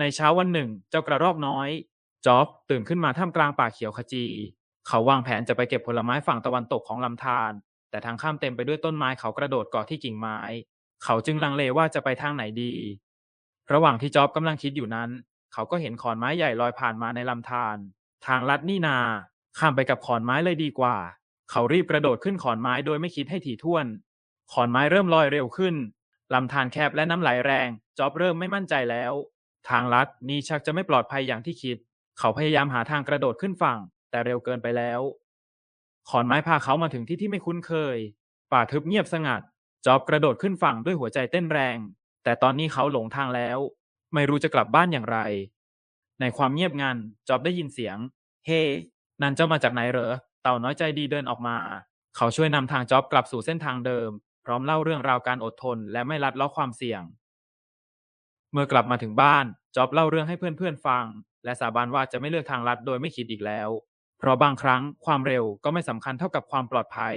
ในเช้าวันหนึ่ง เจ้ากระรอกน้อยจ็อบตื่นขึ้นมาท่ามกลางป่าเขียวขจี เขาวางแผนจะไปเก็บผลไม้ฝั่งตะวันตกของลำธารแต่ทางข้ามเต็มไปด้วยต้นไม้เขากระโดดเกาะที่กิ่งไม้ เขาจึงลังเลว่าจะไปทางไหนดี ระหว่างที่จ็อบกำลังคิดอยู่นั้น เขาก็เห็นขอนไม้ใหญ่ลอยผ่านมาในลำธารทางลัดนี่นา ข้ามไปกับขอนไม้เลยดีกว่า เขารีบกระโดดขึ้นขอนไม้โดยไม่คิดให้ถี่ถ้วน ขอนไม้เริ่มลอยเร็วขึ้นลำธารแคบและน้ำไหลแรงจ็อบเริ่มไม่มั่นใจแล้ว ทางลัดนี่ชักจะไม่ปลอดภัยอย่างที่คิด เขาพยายามหาทางกระโดดขึ้นฝั่ง แต่เร็วเกินไปแล้ว ขอนไม้พาเขามาถึงที่ที่ไม่คุ้นเคย ป่าทึบเงียบสงัด จอบกระโดดขึ้นฝั่งด้วยหัวใจเต้นแรง แต่ตอนนี้เขาหลงทางแล้ว ไม่รู้จะกลับบ้านอย่างไร ในความเงียบงันจอบได้ยินเสียง เฮ้นั่นเจ้ามาจากไหนเหรอ เต่าน้อยใจดีเดินออกมา เขาช่วยนำทางจอบกลับสู่เส้นทางเดิม พร้อมเล่าเรื่องราวการอดทน และไม่ลัดล้อความเสี่ยง เมื่อกลับมาถึงบ้าน จ็อบเล่าเรื่องให้เพื่อนๆฟัง และสาบานว่าจะไม่เลือกทางลัดโดยไม่คิดอีกแล้ว เพราะบางครั้งความเร็วก็ไม่สำคัญเท่ากับความปลอดภัย